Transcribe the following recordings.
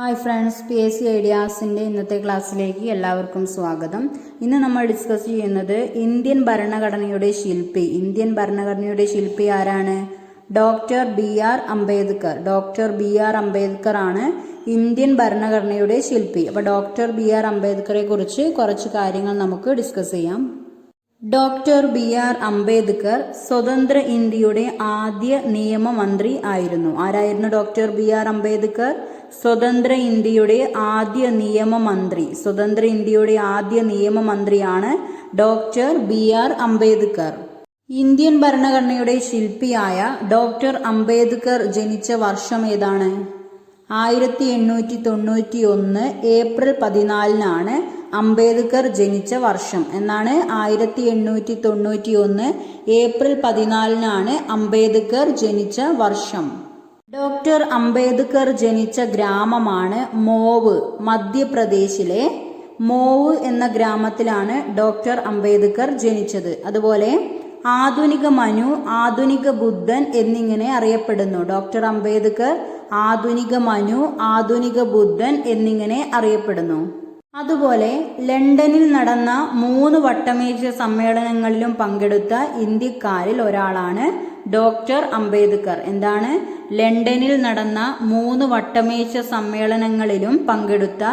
Hi friends P S C ഐഡിയാസിന്റെ ഇന്നത്തെ ക്ലാസ്സിലേക്ക് എല്ലാവർക്കും സ്വാഗതം. ഇന്ന് നമ്മൾ ഡിസ്കസ് ചെയ്യുന്നത് ഇന്ത്യൻ ഭരണഘടനയുടെ ശില്പി. ഇന്ത്യൻ ഭരണഘടനയുടെ ശില്പി ആരാണ്? Doctor B R Ambedkar. Doctor B R Ambedkar ആണ് ഇന്ത്യൻ ഭരണഘടനയുടെ ശില്പി. അപ്പോൾ ഡോക്ടർ ബി ആർ അംബേദ്കറെ കുറിച്ച് കുറച്ച് കാര്യങ്ങൾ നമുക്ക് ഡിസ്കസ് ചെയ്യാം. ഡോക്ടർ ബി ആർ അംബേദ്കർ സ്വതന്ത്ര ഇന്ത്യയുടെ ആദ്യ നിയമമന്ത്രി ആയിരുന്നു. ആരായിരുന്നു ഡോക്ടർ ബി ആർ അംബേദ്കർ? സ്വതന്ത്ര ഇന്ത്യയുടെ ആദ്യ നിയമമന്ത്രി സ്വതന്ത്ര ഇന്ത്യയുടെ ആദ്യ നിയമമന്ത്രിയാണ് doctor B R Ambedkar. Indian ഭരണഘടനയുടെ ശില്പിയായ ഡോക്ടർ അംബേദ്കർ ജനിച്ച വർഷം ഏതാണ്? ആയിരത്തി എണ്ണൂറ്റി തൊണ്ണൂറ്റി ഒന്ന് ഏപ്രിൽ പതിനാലിനാണ് അംബേദ്കർ ജനിച്ച വർഷം. എന്നാണ് ആയിരത്തി എണ്ണൂറ്റി തൊണ്ണൂറ്റി ഒന്ന് ഏപ്രിൽ പതിനാലിനാണ് അംബേദ്കർ ജനിച്ച വർഷം. ഡോക്ടർ അംബേദ്കർ ജനിച്ച ഗ്രാമമാണ് മോവ് മധ്യപ്രദേശിലെ മോവ് എന്ന ഗ്രാമത്തിലാണ് ഡോക്ടർ അംബേദ്കർ ജനിച്ചത്. അതുപോലെ ആധുനിക മനു ആധുനിക ബുദ്ധൻ എന്നിങ്ങനെ അറിയപ്പെടുന്നു. ഡോക്ടർ അംബേദ്കർ ആധുനിക മനു ആധുനിക ബുദ്ധൻ എന്നിങ്ങനെ അറിയപ്പെടുന്നു. അതുപോലെ ലണ്ടനിൽ നടന്ന മൂന്ന് വട്ടമേശ സമ്മേളനങ്ങളിലും പങ്കെടുത്ത ഇന്ത്യക്കാരിൽ ഒരാളാണ് ഡോക്ടർ അംബേദ്കർ. എന്താണ്? ലണ്ടനിൽ നടന്ന മൂന്ന് വട്ടമേശ സമ്മേളനങ്ങളിലും പങ്കെടുത്ത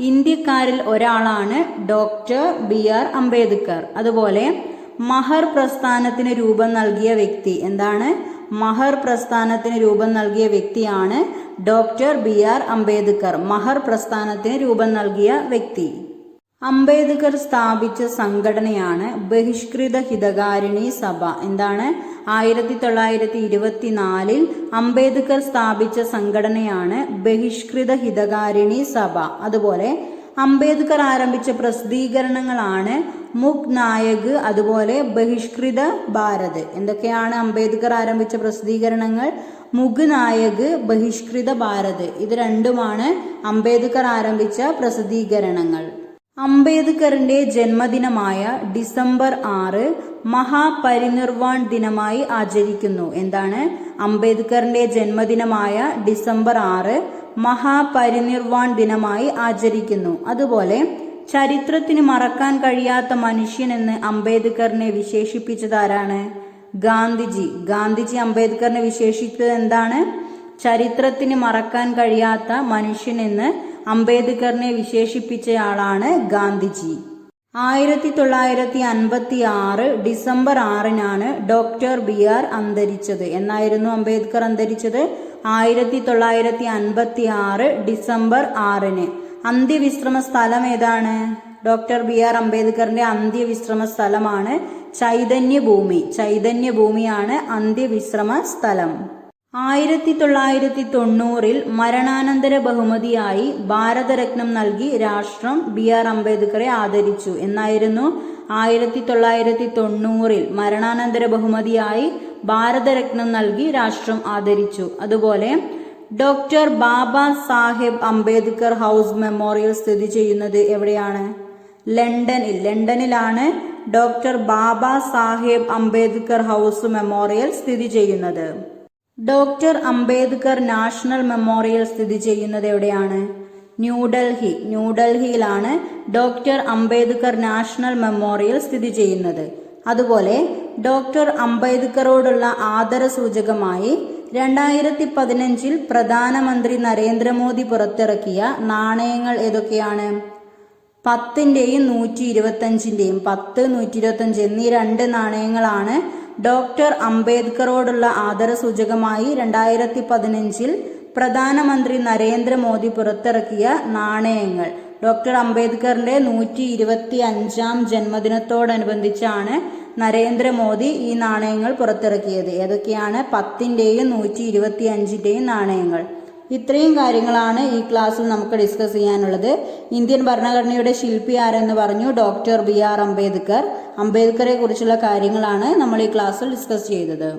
ഇന്ത്യക്കാരിൽ ഒരാളാണ് ഡോക്ടർ ബി ആർ അംബേദ്കർ. അതുപോലെ മഹർ പ്രസ്ഥാനത്തിന് രൂപം നൽകിയ വ്യക്തി എന്താണ്? മഹർ പ്രസ്ഥാനത്തിന് രൂപം നൽകിയ വ്യക്തിയാണ് ഡോക്ടർ ബി ആർ അംബേദ്കർ. മഹർ പ്രസ്ഥാനത്തിന് രൂപം നൽകിയ വ്യക്തി. അംബേദ്കർ സ്ഥാപിച്ച സംഘടനയാണ് ബഹിഷ്കൃത ഹിതകാരിണി സഭ. എന്താണ്? ആയിരത്തി തൊള്ളായിരത്തി ഇരുപത്തിനാലിൽ അംബേദ്കർ സ്ഥാപിച്ച സംഘടനയാണ് ബഹിഷ്കൃത ഹിതകാരിണി സഭ. അതുപോലെ അംബേദ്കർ ആരംഭിച്ച പ്രസിദ്ധീകരണങ്ങളാണ് മുക് നായക് അതുപോലെ ബഹിഷ്കൃത ഭാരത്. എന്തൊക്കെയാണ് അംബേദ്കർ ആരംഭിച്ച പ്രസിദ്ധീകരണങ്ങൾ? മുഗ് നായക് ബഹിഷ്കൃത ഭാരത്. ഇത് രണ്ടുമാണ് അംബേദ്കർ ആരംഭിച്ച പ്രസിദ്ധീകരണങ്ങൾ. അംബേദ്കറിന്റെ ജന്മദിനമായ ഡിസംബർ ആറ് മഹാപരിനിർവാൺ ദിനമായി ആചരിക്കുന്നു. എന്താണ്? അംബേദ്കറിന്റെ ജന്മദിനമായ ഡിസംബർ ആറ് മഹാപരിനിർവാൺ ദിനമായി ആചരിക്കുന്നു. അതുപോലെ ചരിത്രത്തിന് മറക്കാൻ കഴിയാത്ത മനുഷ്യൻ എന്ന് അംബേദ്കറിനെ വിശേഷിപ്പിച്ചത് ആരാണ്? ഗാന്ധിജി. ഗാന്ധിജി അംബേദ്കറിനെ വിശേഷിപ്പിച്ചത് എന്താണ്? ചരിത്രത്തിന് മറക്കാൻ കഴിയാത്ത മനുഷ്യൻ എന്ന് അംബേദ്കറിനെ വിശേഷിപ്പിച്ചയാളാണ് ഗാന്ധിജി. ആയിരത്തി തൊള്ളായിരത്തി അൻപത്തി ആറ് ഡിസംബർ ആറിനാണ് ഡോക്ടർ ബി ആർ അന്തരിച്ചത്. എന്നായിരുന്നു അംബേദ്കർ അന്തരിച്ചത്? ആയിരത്തി തൊള്ളായിരത്തി അൻപത്തി ആറ് ഡിസംബർ ആറിന്. അന്ത്യവിശ്രമ സ്ഥലം ഏതാണ് ഡോക്ടർ ബി ആർ അംബേദ്കറിന്റെ അന്ത്യവിശ്രമ സ്ഥലമാണ് ചൈതന്യഭൂമി. ചൈതന്യഭൂമിയാണ് അന്ത്യവിശ്രമ സ്ഥലം ആയിരത്തി തൊള്ളായിരത്തി തൊണ്ണൂറിൽ മരണാനന്തര ബഹുമതിയായി ഭാരതരത്നം നൽകി രാഷ്ട്രം ബി ആർ അംബേദ്കറെ ആദരിച്ചു. എന്നായിരുന്നു ആയിരത്തി തൊള്ളായിരത്തി തൊണ്ണൂറിൽ മരണാനന്തര ബഹുമതിയായി ഭാരതരത്നം നൽകി രാഷ്ട്രം ആദരിച്ചു. അതുപോലെ doctor Baba Saheb Ambedkar house memorial സ്ഥിതി ചെയ്യുന്നത് എവിടെയാണ്? ലണ്ടനിൽ. ലണ്ടനിലാണ് doctor Baba Saheb Ambedkar house memorial സ്ഥിതി ചെയ്യുന്നത്. ഡോക്ടർ അംബേദ്കർ നാഷണൽ മെമ്മോറിയൽ സ്ഥിതി ചെയ്യുന്നത് എവിടെയാണ്? ന്യൂഡൽഹി ന്യൂഡൽഹിയിലാണ് ഡോക്ടർ അംബേദ്കർ നാഷണൽ മെമ്മോറിയൽ സ്ഥിതി ചെയ്യുന്നത്. അതുപോലെ ഡോക്ടർ അംബേദ്കറോടുള്ള ആദരസൂചകമായി രണ്ടായിരത്തി പതിനഞ്ചിൽ പ്രധാനമന്ത്രി നരേന്ദ്രമോദി പുറത്തിറക്കിയ നാണയങ്ങൾ ഏതൊക്കെയാണ്? പത്തിന്റെയും നൂറ്റി ഇരുപത്തഞ്ചിന്റെയും പത്ത് നൂറ്റി ഇരുപത്തഞ്ച് എന്നീ രണ്ട് നാണയങ്ങളാണ് ഡോക്ടർ അംബേദ്കറോടുള്ള ആദരസൂചകമായി രണ്ടായിരത്തി പതിനഞ്ചിൽ പ്രധാനമന്ത്രി നരേന്ദ്രമോദി പുറത്തിറക്കിയ നാണയങ്ങൾ. ഡോക്ടർ അംബേദ്കറിന്റെ നൂറ്റി ഇരുപത്തി അഞ്ചാം ജന്മദിനത്തോടനുബന്ധിച്ചാണ് നരേന്ദ്രമോദി ഈ നാണയങ്ങൾ പുറത്തിറക്കിയത്. ഏതൊക്കെയാണ്? പത്തിന്റെയും നൂറ്റി ഇരുപത്തി അഞ്ചിന്റെയും നാണയങ്ങൾ. ഇത്രയും കാര്യങ്ങളാണ് ഈ ക്ലാസ്സിൽ നമുക്ക് ഡിസ്കസ് ചെയ്യാനുള്ളത്. ഇന്ത്യൻ ഭരണഘടനയുടെ ശില്പി ആരെന്ന് പറഞ്ഞു ഡോക്ടർ ബി ആർ അംബേദ്കർ. അംബേദ്കറെ കുറിച്ചുള്ള കാര്യങ്ങളാണ് നമ്മൾ ഈ ക്ലാസ്സിൽ ഡിസ്കസ് ചെയ്തത്.